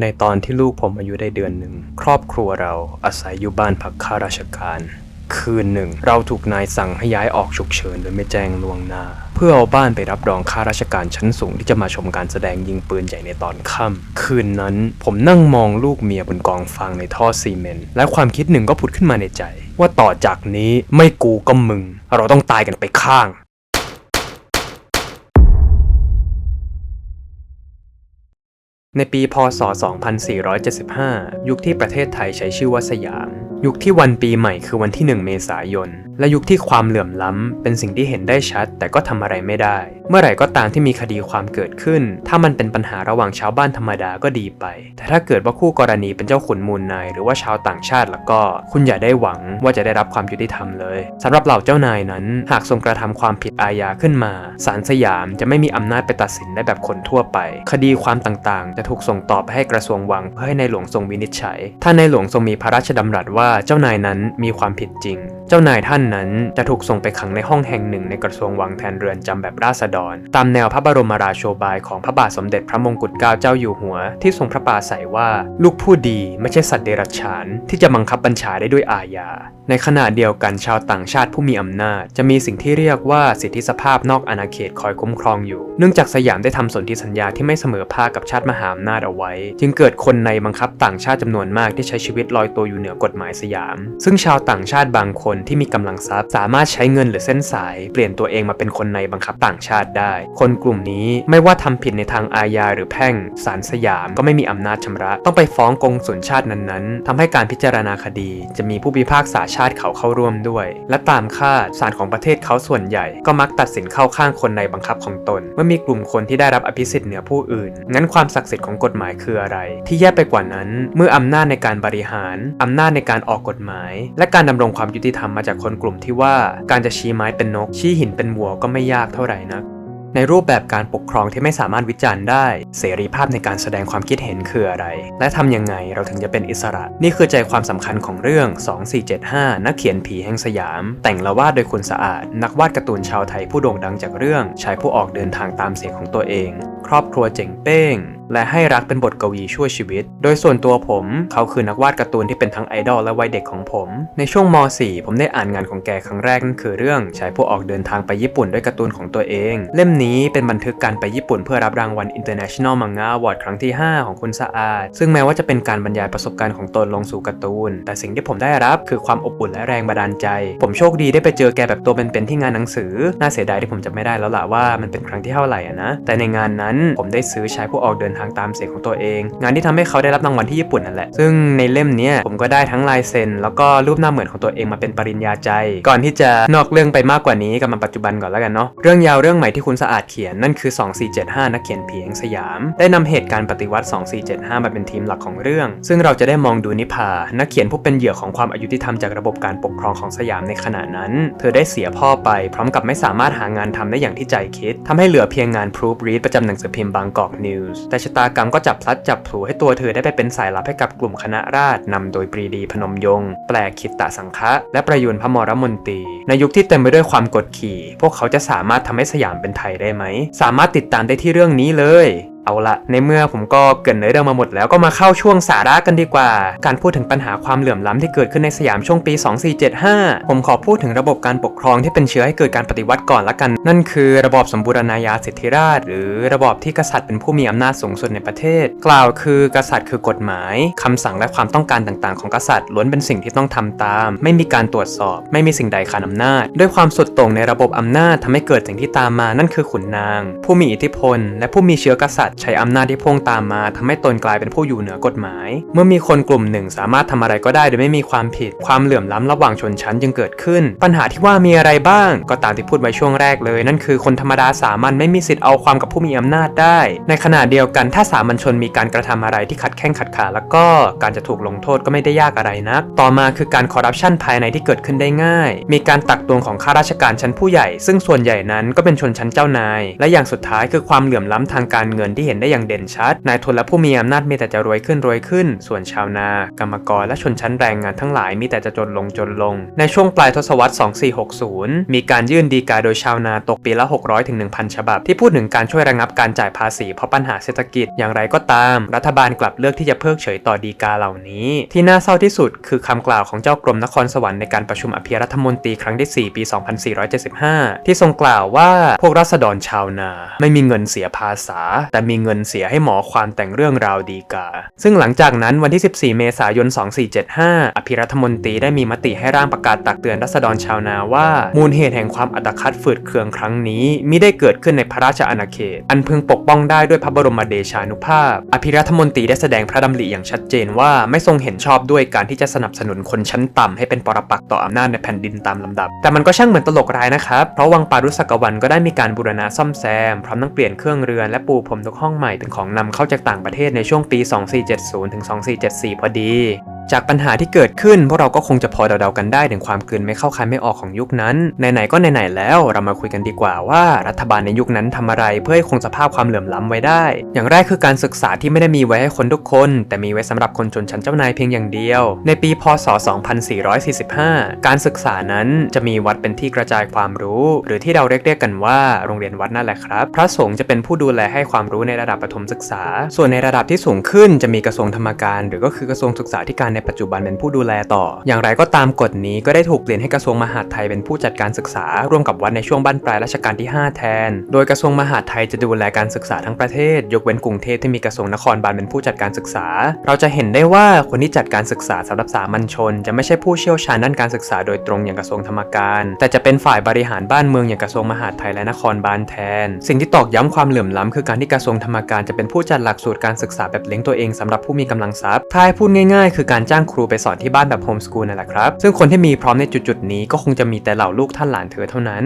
ในตอนที่ลูกผมอายุได้เดือนหนึ่ง ครอบครัวเราอาศัยอยู่บ้านพักข้าราชการ คืนหนึ่ง เราถูกนายสั่งให้ย้ายออกฉุกเฉินโดยไม่แจ้งล่วงหน้า เพื่อเอาบ้านไปรับรองข้าราชการชั้นสูงที่จะมาชมการแสดงยิงปืนใหญ่ในตอนค่ำคืนนั้นผมนั่งมองลูกเมียบนกองฟางในท่อซีเมนต์และความคิดหนึ่งก็ผุดขึ้นมาในใจ ว่าต่อจากนี้ไม่กูก็มึง เราต้องตายกันไปข้าง ในปี พศ 2475 ยุคที่ประเทศไทยใช้ชื่อว่าสยาม ยุคที่วันปีใหม่คือวันที่ 1 เมษายน และยุคที่ความเหลื่อมล้ำ เป็นสิ่งที่เห็นได้ชัด แต่ก็ทำอะไรไม่ได้ เมื่อไหร่ก็ตามที่มีคดีความเกิดขึ้น ถ้ามันเป็นปัญหาระหว่างชาวบ้านธรรมดาก็ดีไป แต่ถ้าเกิดว่าคู่กรณีเป็นเจ้าขุนมูลนาย หรือว่าชาวต่างชาติแล้วก็ คุณอย่าได้หวังว่าจะได้รับความยุติธรรมเลยสำหรับเหล่าเจ้านายนั้น หากทรงกระทำความผิดอาญาขึ้นมาศาลสยามจะไม่มีอำนาจไปตัดสินได้แบบคนทั่วไป คดีความต่างๆ จะถูกส่งต่อไปให้กระทรวงวังเพื่อให้ในหลวงทรงวินิจฉัย ถ้าในหลวงทรงมีพระราชดำรัสว่าเจ้านายนั้นมีความผิดจริง เจ้านายท่านนั้นจะถูกส่งไปขังในห้องแห่งหนึ่งในกระทรวงวังแทนเรือนจำแบบราษฎร ตามแนวพระบรมราโชบายของพระบาทสมเด็จพระมงกุฎเกล้าเจ้าอยู่หัว ที่ทรงพระปราศัยว่า ลูกผู้ดีไม่ใช่สัตว์เดรัจฉาน ที่จะบังคับบัญชาได้ด้วยอาญาในขณะเดียวกันชาวต่างชาติผู้มีอำนาจ จะมีสิ่งที่เรียกว่าสิทธิสภาพนอกอาณาเขตคอยคุ้มครองอยู่ เนื่องจากสยามได้ทำสนธิสัญญาที่ไม่เสมอภาคกับชาติมหาอำนาจเอาไว้ จึงเกิดคนในบังคับต่างชาติจำนวนมากที่ใช้ชีวิตลอยตัวอยู่เหนือกฎหมายสยาม ซึ่งชาวต่างชาติบางคนที่มีกำลังทรัพย์ สามารถใช้เงินหรือเส้นสาย เปลี่ยนตัวเองมาเป็นคนในบังคับต่างชาติได้ คนกลุ่มนี้ไม่ว่าทำผิดในทางอาญาหรือแพ่งศาลสยามก็ไม่มีอำนาจชำระ ต้องไปฟ้องกงสุลชาตินั้นๆทำให้การพิจารณาคดี จะมีผู้พิพากษาชาติเขาเข้าร่วมด้วย และตามคาดศาลของประเทศเขาส่วนใหญ่ ก็มักตัดสินเข้าข้างคนในบังคับของตน เมื่อมีกลุ่มคนที่ได้รับอภิสิทธิ์เหนือผู้อื่น งั้นความศักดิ์สิทธิ์ของกฎหมายคืออะไร ที่แย่ไปกว่านั้น เมื่ออำนาจในการบริหาร อำนาจในการออกกฎหมาย และการดำรงความยุติธรรมมาจากคนกลุ่มที่ว่า การจะชี้ไม้เป็นนก ชี้หินเป็นวัวก็ไม่ยากเท่าไหร่นัก ในรูปแบบการปกครองที่ไม่สามารถวิจารณ์ได้ เสรีภาพในการแสดงความคิดเห็นคืออะไร และทำยังไงเราถึงจะเป็นอิสระ นี่คือใจความสำคัญของเรื่อง 2475 นักเขียนผีแห่งสยาม แต่งละวาดโดยคุณสะอาด นักวาดการ์ตูนชาวไทยผู้โด่งดังจากเรื่องชายผู้ออกเดินทางตามเสียงของตัวเอง ครอบครัวเจ๋งเป้ง และให้รักเป็นบทกวีช่วยชีวิต โดยส่วนตัวผมเขาคือนักวาดการ์ตูนที่เป็นทั้งไอดอลและวัยเด็กของผม ในช่วงม .4 ผมได้อ่านงานของแกครั้งแรกนั่นคือเรื่องชายผู้ออกเดินทางไปญี่ปุ่นด้วยการ์ตูนของตัวเอง เล่มนี้เป็นบันทึกการไปญี่ปุ่นเพื่อรับรางวัล International Manga Award ครั้งที่ 5 ของคุณสะอาด ซึ่งแม้ว่าจะเป็นการบรรยายประสบการณ์ของตนลงสู่การ์ตูน แต่สิ่งที่ผมได้รับคือความอบอุ่นและแรงบันดาลใจ ผมโชคดีได้ไปเจอแกแบบตัวเป็นๆที่งานหนังสือ น่าเสียดายที่ผมจะไม่ได้แล้วล่ะว่ามันเป็นครั้งที่เท่าไหร่นะ แต่ในงานนั้นผมได้ซื้อชายผู้ออกเดินทางตามเสียงของตัวเอง งานที่ทำให้เขาได้รับรางวัลที่ญี่ปุ่นนั่นแหละ ซึ่งในเล่มนี้ผมก็ได้ทั้งลายเซ็นแล้วก็รูปหน้าเหมือนของตัวเองมาเป็นปริญญาใจ ก่อนที่จะนอกเรื่องไปมากกว่านี้กับมาปัจจุบันก่อนแล้วกันเนาะเรื่องยาวเรื่องใหม่ที่คุณสะอาดเขียนนั่นคือ 2475 นักเขียนผีแห่งสยาม ได้นำเหตุการณ์ปฏิวัติ 2475 มาเป็นทีมหลักของเรื่อง ซึ่งเราจะได้มองดูนิพานักเขียนผู้เป็นเหยื่อของความอายุติธรรมจากระบบการปกครองของสยามในขณะนั้น เธอได้เสียพ่อไปพร้อมกับไม่สามารถหางานทำได้อย่างที่ใจคิดทำให้เหลือเพียงงาน proof read ประจำหนังสือพิมพ์บางกอกนิวส์แต่ชะตากรรมก็จับพลัดจับผลูให้ตัวเธอได้ไปเป็นสายลับให้กับกลุ่มคณะราษฎรนำโดยปรีดีพนมยงค์แปลคิตตสังฆะและประยุนพระมรมนตรี ในยุคที่เต็มไปด้วยความกดขี่ พวกเขาจะสามารถทำให้สยามเป็นไทยได้ไหม สามารถติดตามได้ที่เรื่องนี้เลย เอาละในเมื่อผมก็เกินเนื้อเรื่องมาหมดแล้วก็มาเข้าช่วงสาระกันดีกว่า การพูดถึงปัญหาความเหลื่อมล้ำที่เกิดขึ้นในสยามช่วงปี 2475 ผมขอพูดถึงระบบการปกครองที่เป็นเชื้อให้เกิดการปฏิวัติก่อนละกัน นั่นคือระบอบสมบูรณาญาสิทธิราช หรือระบอบที่กษัตริย์เป็นผู้มีอำนาจสูงสุดในประเทศ กล่าวคือกษัตริย์คือกฎหมายคำสั่งและความต้องการต่างๆ ของกษัตริย์ล้วนเป็นสิ่งที่ต้องทำตาม ไม่มีการตรวจสอบ ไม่มีสิ่งใดขานอำนาจ ด้วยความสุดโต่งในระบบอำนาจทำให้เกิดสิ่งที่ตามมา นั่นคือขุนนาง ผู้มีอิทธิพล และผู้มีเชื้อกษัตริยใช้อำนาจที่พวงตามมาทำให้ตนกลายเป็นผู้อยู่เหนือกฎหมาย เมื่อมีคนกลุ่มหนึ่งสามารถทำอะไรก็ได้โดยไม่มีความผิด ความเหลื่อมล้ำระหว่างชนชั้นจึงเกิดขึ้น ปัญหาที่ว่ามีอะไรบ้าง ก็ตามที่พูดไว้ช่วงแรกเลย นั่นคือคนธรรมดาสามัญไม่มีสิทธิ์เอาความกับผู้มีอำนาจได้ ในขณะเดียวกันถ้าสามัญชนมีการกระทำอะไรที่ขัดแข้งขัดขาแล้วก็การจะถูกลงโทษก็ไม่ได้ยากอะไรนัก ต่อมาคือการคอร์รัปชันภายในที่เกิดขึ้นได้ง่าย มีการตักตวงของข้าราชการชั้นผู้ใหญ่ ซึ่งส่วนใหญ่นั้นก็เป็นชนชั้นเจ้านาย และอย่างสุดท้ายคือความเหลื่อมล้ำทางการเงินทีที่เห็นได้อย่างเด่นชัด นายทุนและผู้มีอำนาจมีแต่จะรวยขึ้นรวยขึ้น ส่วนชาวนากรรมกรและชนชั้นแรงงานทั้งหลายมีแต่จะจนลงจนลง ในช่วงปลายทศวรรษ 2460 มีการยื่นดีกาโดยชาวนาตกปีละ 600ถึง1,000 ฉบับ ที่พูดถึงการช่วยระงับการจ่ายภาษีเพราะปัญหาเศรษฐกิจอย่างไรก็ตาม รัฐบาลกลับเลือกที่จะเพิกเฉยต่อดีกาเหล่านี้ ที่น่าเศร้าที่สุดคือคำกล่าวของเจ้ากรมนครสวรรค์ในการประชุมอภิรัฐมนตรีครั้งที่ 4 ปี 2475 ที่ทรงกล่าวว่าพวกราษฎรชาวนา ไม่มีเงินเสียภาษาแต่มีีเงินเสียให้หมอความแต่งเรื่องราวดีกา ซึ่งหลังจากนั้นวันที่ 14 เมษายน 2475 อภิรัฐมนตรีได้มีมติให้ร่างประกาศตักเตือนราษฎรชาวนาว่า มูลเหตุแห่งความอัตคัดฝืดเคืองครั้งนี้มิได้เกิดขึ้นในพระราชอาณาเขต อันพึงปกป้องได้ด้วยพระบรมเดชานุภาพ อภิรัฐมนตรีได้แสดงพระดำริอย่างชัดเจนว่าไม่ทรงเห็นชอบด้วยการที่จะสนับสนุนคนชั้นต่ำให้เป็นปรปักษ์ต่ออำนาจในแผ่นดินตามลำดับ แต่มันก็ช่างเหมือนตลกร้ายนะครับ เพราะวังปารุสกวันก็ได้มีการบูรณะซ่อมแซมพร้อมทั้งเปลี่ยนเครื่องเรือนและปูพรมทุกห้องใหม่เป็นของนำเข้าจากต่างประเทศในช่วงปี 2470ถึง2474 พอดีจากปัญหาที่เกิดขึ้นพวกเราก็คงจะพอเดาๆกันได้ถึงความกลืนไม่เข้าคายไม่ออกของยุคนั้นไหนๆก็ไหนๆแล้วเรามาคุยกันดีกว่าว่ารัฐบาลในยุคนั้นทำอะไรเพื่อให้คงสภาพความเหลื่อมล้ำไว้ได้ อย่างแรกคือการศึกษาที่ไม่ได้มีไว้ให้คนทุกคน แต่มีไว้สำหรับคนชนชั้นเจ้านายเพียงอย่างเดียว ในปีพศ 2445 การศึกษานั้นจะมีวัดเป็นที่กระจายความรู้ หรือที่เราเรียกกันว่าโรงเรียนวัดนั่นแหละครับ พระสงฆ์จะเป็นผู้ดูแลให้ความรู้ในระดับประถมศึกษา ส่วนในระดับที่สูงขึ้นจะมีกระทรวงธรรมการ หรือก็คือกระทรวงศึกษาธิการในปัจจุบันเป็นผู้ดูแลต่อ อย่างไรก็ตามกฎนี้ก็ได้ถูกเปลี่ยนให้กระทรวงมหาดไทยเป็นผู้จัดการศึกษา ร่วมกับวัดในช่วงบั้นปลายรัชกาลที่ 5 แทน โดยกระทรวงมหาดไทยจะดูแลการศึกษาทั้งประเทศ ยกเว้นกรุงเทพที่มีกระทรวงนครบาลเป็นผู้จัดการศึกษา เราจะเห็นได้ว่าคนที่จัดการศึกษาสำหรับสามัญชน จะไม่ใช่ผู้เชี่ยวชาญด้านการศึกษาโดยตรงอย่างกระทรวงธรรมการ แต่จะเป็นฝ่ายบริหารบ้านเมืองอย่างกระทรวงมหาดไทยและนครบาลแทน สิ่งที่ตอกย้ำความเหลื่อมล้ำคือการที่กระทรวงธรรมการจะเป็นผู้จัดหลักสูตรการศึกษาแบบเลี้ยงตัวเองสำหรับผู้มีกำลังทรัพย์ถ้าพูดง่าย ๆ คือการจ้างครูไปสอนที่บ้านแบบโฮมสกูลนั่นแหละครับ ซึ่งคนที่มีพร้อมในจุดๆนี้ก็คงจะมีแต่เหล่าลูกท่านหลานเธอเท่านั้น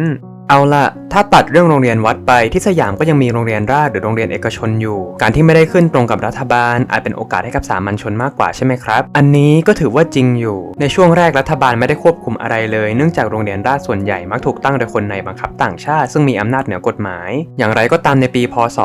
เอาละถ้าตัดเรื่องโรงเรียนวัดไปที่สยามก็ยังมีโรงเรียนราษฎรหรือโรงเรียนเอกชนอยู่ การที่ไม่ได้ขึ้นตรงกับรัฐบาล อาจเป็นโอกาสให้กับสามัญชนมากกว่าใช่ไหมครับ อันนี้ก็ถือว่าจริงอยู่ ในช่วงแรกรัฐบาลไม่ได้ควบคุมอะไรเลย เนื่องจากโรงเรียนราษฎรส่วนใหญ่มักถูกตั้งโดยคนในบังคับต่างชาติ ซึ่งมีอำนาจเหนือกฎหมาย อย่างไรก็ตามในปีพศ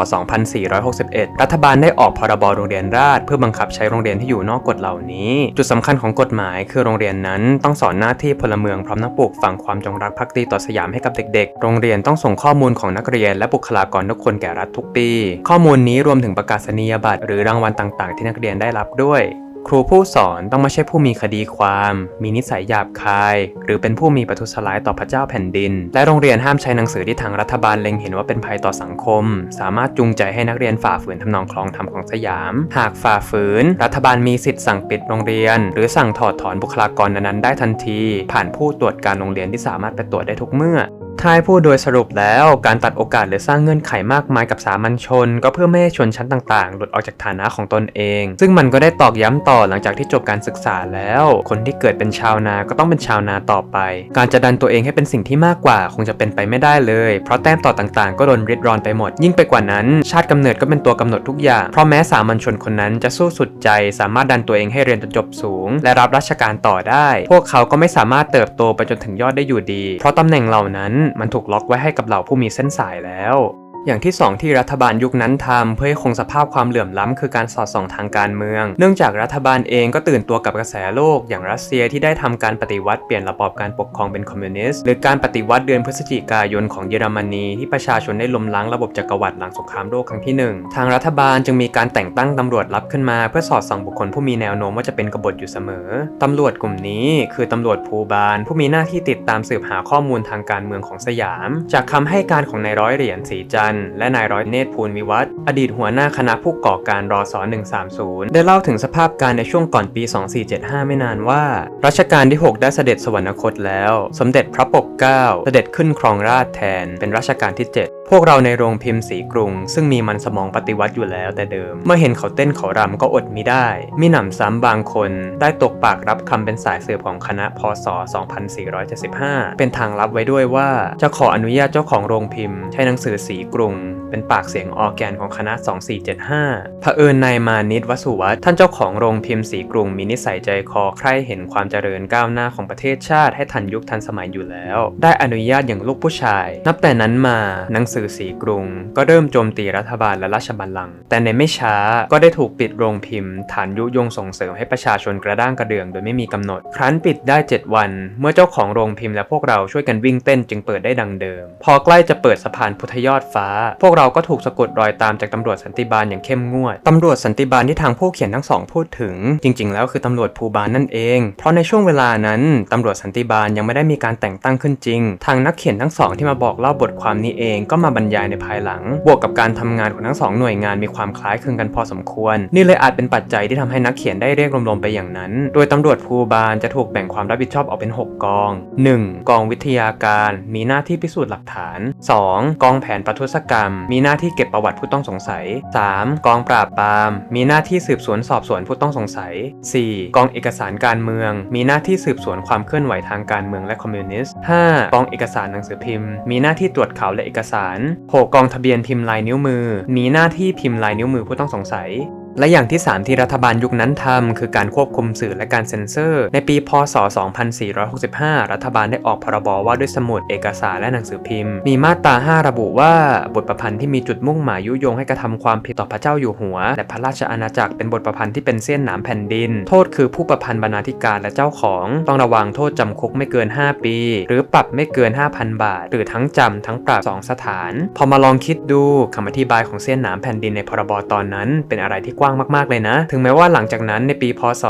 2461 รัฐบาลได้ออกพรบโรงเรียนราษฎรเพื่อบังคับใช้โรงเรียนที่อยู่นอกกฎเหล่านี้ จุดสำคัญของกฎหมาย คือโรงเรียนนั้นต้องสอนหน้าที่พลเมืองพร้อมทั้งปลูกฝังความจงรักภักดีต่อสยามให้กับเด็กโรงเรียนต้องส่งข้อมูลของนักเรียนและบุคลากรทุกคนแก่รัฐทุกปี ข้อมูลนี้รวมถึงประกาศนียบัตรหรือรางวัลต่างๆ ที่นักเรียนได้รับด้วยครูผู้สอนต้องไม่ใช่ผู้มีคดีความ มีนิสัยหยาบคาย หรือเป็นผู้มีประทุษร้ายต่อพระเจ้าแผ่นดิน และโรงเรียนห้ามใช้หนังสือที่ทางรัฐบาลเล็งเห็นว่าเป็นภัยต่อสังคม สามารถจูงใจให้นักเรียนฝ่าฝืนทำนองคลองธรรมของสยาม หากฝ่าฝืน รัฐบาลมีสิทธิ์สั่งปิดโรงเรียน หรือสั่งถอดถอนบุคลากรนั้นๆได้ทันที ผ่านผู้ตรวจการโรงเรียนที่สามารถไปตรวจได้ทุกเมื่อ ท้ายพูดโดยสรุปแล้วการตัดโอกาสหรือสร้างเงื่อนไขมากมายกับสามัญชน ก็เพื่อไม่ให้ชนชั้นต่างๆ หลุดออกจากฐานะของตนเอง ซึ่งมันก็ได้ตอกย้ำต่อหลังจากที่จบการศึกษาแล้ว คนที่เกิดเป็นชาวนาก็ต้องเป็นชาวนาต่อไป การจะดันตัวเองให้เป็นสิ่งที่มากกว่าคงจะเป็นไปไม่ได้เลย เพราะแต้มต่อต่างๆ ก็โดนริดรอนไปหมด ยิ่งไปกว่านั้น ชาติกำเนิดก็เป็นตัวกำหนดทุกอย่าง เพราะแม้สามัญชนคนนั้นจะสู้สุดใจ สามารถดันตัวเองให้เรียนจนจบสูง และรับราชการต่อได้ พวกเขาก็ไม่สามารถเติบโตไปจนถึงยอดได้อยู่ดี เพราะตำแหน่งเหล่านั้นมันถูกล็อกไว้ให้กับเหล่าผู้มีเส้นสายแล้ว อย่างที่ 2 ที่รัฐบาลยุคนั้นทำเพื่อให้คงสภาพความเหลื่อมล้ำคือการสอดส่องทางการเมือง เนื่องจากรัฐบาลเองก็ตื่นตัวกับกระแสโลก อย่างรัสเซียที่ได้ทำการปฏิวัติเปลี่ยนระบอบการปกครองเป็นคอมมิวนิสต์หรือการปฏิวัติเดือนพฤศจิกายนของเยอรมนีที่ประชาชนได้ล้มล้างระบบจักรวรรดิหลังสงครามโลกครั้งที่หนึ่งทางรัฐบาลจึงมีการแต่งตั้งตำรวจลับขึ้นมา เพื่อสอดส่องบุคคลผู้มีแนวโน้มว่าจะเป็นกบฏอยู่เสมอตำรวจกลุ่มนี้ คือตำรวจภูบาล ผู้มีหน้าที่ติดตามสืบหาข้อมูลทางการเมืองของสยาม จากคำให้การของนายร้อยเหรียญศรีจันทร์และนายร้อยเนตรภูลวิวัฒน์อดีตหัวหน้าคณะผู้ก่อการรอสอ130 ได้เล่าถึงสภาพการในช่วงก่อนปี 2475 ไม่นานว่า รัชกาลที่ 6 ได้เสด็จสวรรคตแล้ว สมเด็จพระปกเกล้าเสด็จขึ้นครองราชแทนเป็นรัชกาลที่ 7พวกเราในโรงพิมพ์สีกรุง ซึ่งมีมันสมองปฏิวัติอยู่แล้วแต่เดิม เมื่อเห็นเขาเต้นเขารำก็อดมิได้ มีหนำซ้ำบางคนได้ตกปากรับคำเป็นสายสืบของคณะพศ 2475 เป็นทางลับไว้ด้วยว่า จะขออนุญาตเจ้าของโรงพิมพ์ ใช้หนังสือสีกรุง เป็นปากเสียงออร์แกนของคณะ 2475เผอิญนายมานิตวสุวัฒน์ท่านเจ้าของโรงพิมพ์สีกรุงมีนิสัยใจคอใคร่เห็นความเจริญก้าวหน้าของประเทศชาติให้ทันยุคทันสมัยอยู่แล้ว ได้อนุญาตอย่างลูกผู้ชาย นับแต่นั้นมาหนังสือสื่อสีกรุง ก็เริ่มโจมตีรัฐบาลและราชบัลลังก์แต่ในไม่ช้าก็ได้ถูกปิดโรงพิมพ์ ฐานยุยงส่งเสริมให้ประชาชนกระด้างกระเดืองโดยไม่มีกำหนด ครั้นปิดได้ 7 วัน เมื่อเจ้าของโรงพิมพ์และพวกเราช่วยกันวิ่งเต้นจึงเปิดได้ดังเดิม พอใกล้จะเปิดสะพานพุทธยอดฟ้า พวกเราก็ถูกสะกดรอยตามจากตำรวจสันติบาลอย่างเข้มงวด ตำรวจสันติบาลที่ทางผู้เขียนทั้งสองพูดถึง จริง ๆ แล้วคือตำรวจภูบาลนั่นเอง เพราะในช่วงเวลานั้นตำรวจสันติบาลยังไม่ได้มีการแต่งตั้งขึ้นจริง ทางนักเขียนทั้งสองที่มาบอกเล่าบทความนี้เองก็มาบรรยายในภายหลัง บวกกับการทำงานของทั้งสองหน่วยงานมีความคล้ายคลึงกันพอสมควร นี่เลยอาจเป็นปัจจัยที่ทำให้นักเขียนได้เรียกรวมๆไปอย่างนั้น โดยตำรวจภูบาลจะถูกแบ่งความรับผิดชอบออกเป็น 6 กอง 1. กองวิทยาการมีหน้าที่พิสูจน์หลักฐาน 2. กองแผนประทุษกรรม มีหน้าที่เก็บประวัติผู้ต้องสงสัย 3. กองปราบปราม มีหน้าที่สืบสวนสอบสวนผู้ต้องสงสัย 4. กองเอกสารการเมือง มีหน้าที่สืบสวนความเคลื่อนไหวทางการเมืองและคอมมิวนิสต์ 5. กองเอกสารหนังสือพิมพ์ มีหน้าที่ตรวจข่าวและเอกสาร 6. กองทะเบียนพิมพ์ลายนิ้วมือ มีหน้าที่พิมพ์ลายนิ้วมือผู้ต้องสงสัย และอย่างที่ 3 ที่รัฐบาลยุคนั้นทำคือการควบคุมสื่อและการเซ็นเซอร์ ในปี พศ 2465 รัฐบาลได้ออกพรบว่าด้วยสมุดเอกสารและหนังสือพิมพ์ มีมาตรา 5 ระบุว่าบทประพันธ์ที่มีจุดมุ่งหมายยุยงให้กระทำความผิดต่อพระเจ้าอยู่หัว และพระราชอาณาจักรเป็นบทประพันธ์ที่เป็นเส้นหนามแผ่นดิน โทษคือผู้ประพันธ์บรรณาธิการและเจ้าของ ต้องระวังโทษจำคุกไม่เกิน 5 ปี หรือปรับไม่เกิน 5,000 บาท หรือทั้งจำทั้งปรับสองสถาน พอมาลองคิดดูคำอธิบายของเส้นหนามแผ่นดินในพรบตอนนั้น เป็นอะไรที่กว้างมากๆเลยนะ ถึงแม้ว่าหลังจากนั้นในปีพศ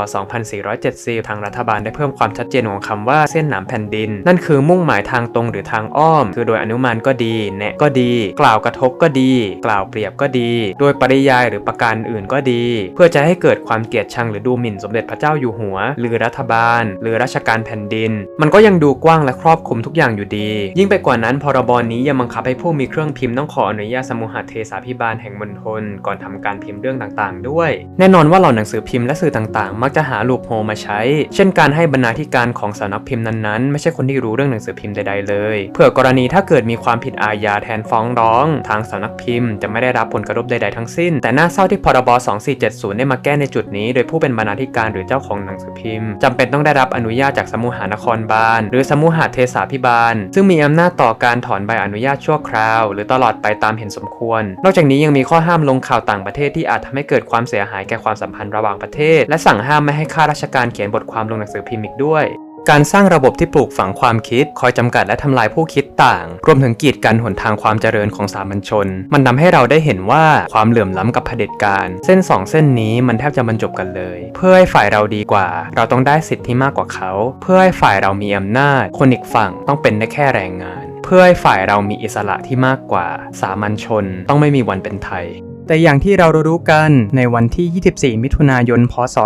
2470 ทางรัฐบาลได้เพิ่มความชัดเจนของคำว่าเส้นหนามแผ่นดิน นั่นคือมุ่งหมายทางตรงหรือทางอ้อม คือโดยอนุมานก็ดี แนะก็ดี กล่าวกระทบก็ดี กล่าวเปรียบก็ดี โดยปริยายหรือประการอื่นก็ดี เพื่อจะให้เกิดความเกลียดชังหรือดูหมิ่นสมเด็จพระเจ้าอยู่หัว หรือรัฐบาล หรือราชการแผ่นดิน มันก็ยังดูกว้างและครอบคลุมทุกอย่างอยู่ดี ยิ่งไปกว่านั้นพรบนี้ยังบังคับให้ผู้มีเครื่องพิมพ์ต้องขออนุญาตสมุหเทศาพิบาลแห่งมณฑลก่อนทำการพิมพ์เรื่องต่างๆด้วย แน่นอนว่าเหล่าหนังสือพิมพ์และสื่อต่างๆ มักจะหาลูปโฮมาใช้ เช่นการให้บรรณาธิการของสำนักพิมพ์นั้นๆ ไม่ใช่คนที่รู้เรื่องหนังสือพิมพ์ใดๆเลยเผื่อกรณีถ้าเกิดมีความผิดอาญาแทนฟ้องร้อง ทางสำนักพิมพ์จะไม่ได้รับผลกระทบใดๆทั้งสิ้น แต่น่าเศร้าที่พรบ 2470 ได้มาแก้ในจุดนี้ โดยผู้เป็นบรรณาธิการหรือเจ้าของหนังสือพิมพ์จำเป็นต้องได้รับอนุญาตจากสมุหานครบาล หรือสมุหเทศาพิบาล ซึ่งมีอำนาจต่อการถอนใบอนุญาตชั่วคราว หรือตลอดไปตามเห็นสมควร นอกจากนี้ยังมีข้อห้ามลงข่าวต่างประเทศที่อาจทำให้เกิดความเสียหายแก่ความสัมพันธ์ระหว่างประเทศ และสั่งห้ามไม่ให้ข้าราชการเขียนบทความลงหนังสือพิมพ์อีกด้วยการสร้างระบบที่ปลูกฝังความคิด คอยจำกัดและทำลายผู้คิดต่าง รวมถึงกีดกันหนทางความเจริญของสามัญชน มันทำให้เราได้เห็นว่าความเหลื่อมล้ำกับเผด็จการ เส้นสองเส้นนี้มันแทบจะบรรจบกันเลย เพื่อให้ฝ่ายเราดีกว่า เราต้องได้สิทธิ์ที่มากกว่าเขา เพื่อให้ฝ่ายเรามีอำนาจ คนอีกฝั่งต้องเป็นได้แค่แรงงาน เพื่อให้ฝ่ายเรามีอิสระที่มากกว่า สามัญชนต้องไม่มีวันเป็นไทย แต่อย่างที่เรารู้กันในวันที่ 24 มิถุนายน พศ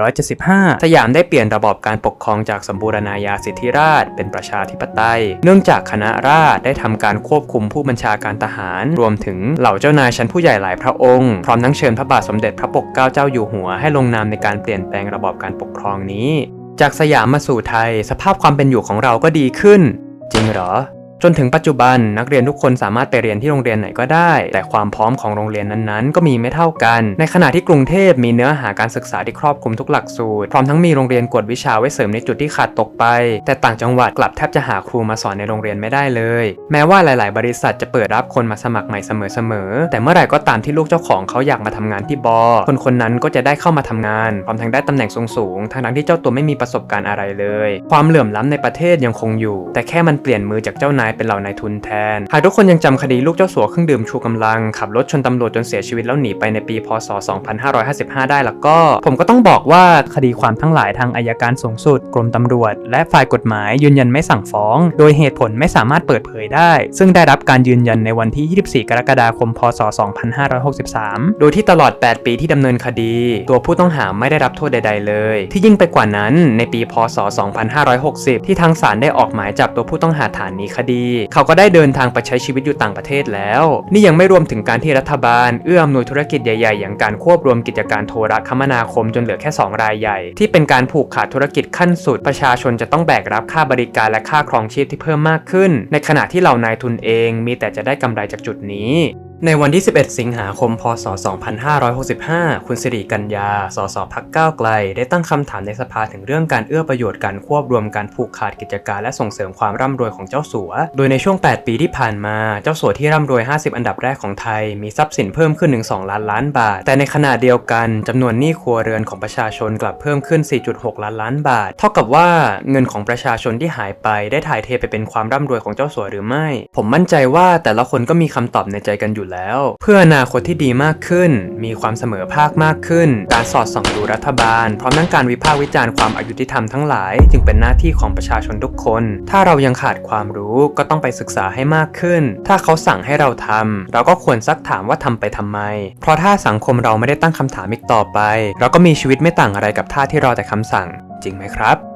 2475 สยามได้เปลี่ยนระบอบการปกครองจากสมบูรณาญาสิทธิราช เป็นประชาธิปไตย เนื่องจากคณะราษฎรได้ทำการควบคุมผู้บัญชาการทหาร รวมถึงเหล่าเจ้านายชั้นผู้ใหญ่หลายพระองค์ พร้อมทั้งเชิญพระบาทสมเด็จพระปกเกล้าเจ้าอยู่หัวให้ลงนามในการเปลี่ยนแปลงระบอบการปกครองนี้ จากสยามมาสู่ไทย สภาพความเป็นอยู่ของเราก็ดีขึ้น จริงเหรอ จนถึงปัจจุบันนักเรียนทุกคนสามารถไปเรียนที่โรงเรียนไหนก็ได้ แต่ความพร้อมของโรงเรียนนั้นๆ ก็มีไม่เท่ากัน ในขณะที่กรุงเทพมีเนื้อหาการศึกษาที่ครอบคลุมทุกหลักสูตร พร้อมทั้งมีโรงเรียนกวดวิชาไว้เสริมในจุดที่ขาดตกไป แต่ต่างจังหวัดกลับแทบจะหาครูมาสอนในโรงเรียนไม่ได้เลย แม้ว่าหลาย ๆ บริษัทจะเปิดรับคนมาสมัครใหม่เสมอๆแต่เมื่อไหร่ก็ตามที่ลูกเจ้าของเขาอยากมาทำงานที่บอคนคนนั้นก็จะได้เข้ามาทำงาน พร้อมทั้งได้ตำแหน่งสูงๆทั้งที่เจ้าตัวไม่มีประสบการณ์อะไรเลย ความเหลื่อมล้ำในประเทศยังคงอยู่ แต่แค่มันเปลี่ยนมือจากเจ้านายเป็นเหล่านายทุนแทน หากทุกคนยังจำคดีลูกเจ้าสัวเครื่องดื่มชูกำลัง ขับรถชนตำรวจจนเสียชีวิตแล้วหนีไปในปีพศ 2555 ได้แล้วก็ ผมก็ต้องบอกว่าคดีความทั้งหลายทางอายการสูงสุด กรมตำรวจ และฝ่ายกฎหมายยืนยันไม่สั่งฟ้อง โดยเหตุผลไม่สามารถเปิดเผยได้ ซึ่งได้รับการยืนยันในวันที่ 24 กรกฎาคม พศ 2563 โดยที่ตลอด 8 ปีที่ดำเนินคดี ตัวผู้ต้องหาไม่ได้รับโทษใด ๆ เลย ที่ยิ่งไปกว่านั้นในปีพศ 2560 ที่ทางศาลได้ออกหมายจับตัวผู้ต้องหาฐานนี้คดีเขาก็ได้เดินทางไปใช้ชีวิตอยู่ต่างประเทศแล้ว นี่ยังไม่รวมถึงการที่รัฐบาล เอื้ออำนวยธุรกิจใหญ่ๆ อย่างการควบรวมกิจการโทรคมนาคมจนเหลือแค่ 2 รายใหญ่ ที่เป็นการผูกขาดธุรกิจขั้นสุด ประชาชนจะต้องแบกรับค่าบริการและค่าครองชีพที่เพิ่มมากขึ้น ในขณะที่เหล่านายทุนเองมีแต่จะได้กำไรจากจุดนี้ ในวันที่ 11 สิงหาคม พศ 2565 คุณสิริกัญญา สสพักก้าวไกล ได้ตั้งคำถามในสภาถึงเรื่องการเอื้อประโยชน์การควบรวมการผูกขาดกิจการและส่งเสริมความร่ำรวยของเจ้าสัว โดยในช่วง 8 ปีที่ผ่านมา เจ้าสัวที่ร่ำรวย 50 อันดับแรกของไทย มีทรัพย์สินเพิ่มขึ้นถึง2ล้านล้านบาท แต่ในขณะเดียวกันจำนวนหนี้ครัวเรือนของประชาชนกลับเพิ่มขึ้น 4.6 ล้านล้านบาท เท่ากับว่าเงินของประชาชนที่หายไปได้ถ่ายเทไปเป็นความร่ำรวยของเจ้าสัวหรือไม่ ผมมั่นใจว่าแต่ละคนก็มีคำตอบในใจกันอยู่แล้ว เพื่ออนาคตที่ดีมากขึ้น มีความเสมอภาคมากขึ้น การสอดส่องดูรัฐบาล พร้อมทั้งการวิพากษ์วิจารณ์ความอายุติธรรมทั้งหลาย จึงเป็นหน้าที่ของประชาชนทุกคน ถ้าเรายังขาดความรู้ก็ต้องไปศึกษาให้มากขึ้น ถ้าเขาสั่งให้เราทำเราก็ควรซักถามว่าทำไปทำไม เพราะถ้าสังคมเราไม่ได้ตั้งคำถามอีกต่อไป เราก็มีชีวิตไม่ต่างอะไรกับท่าที่รอแต่คำสั่ง จริงไหมครับ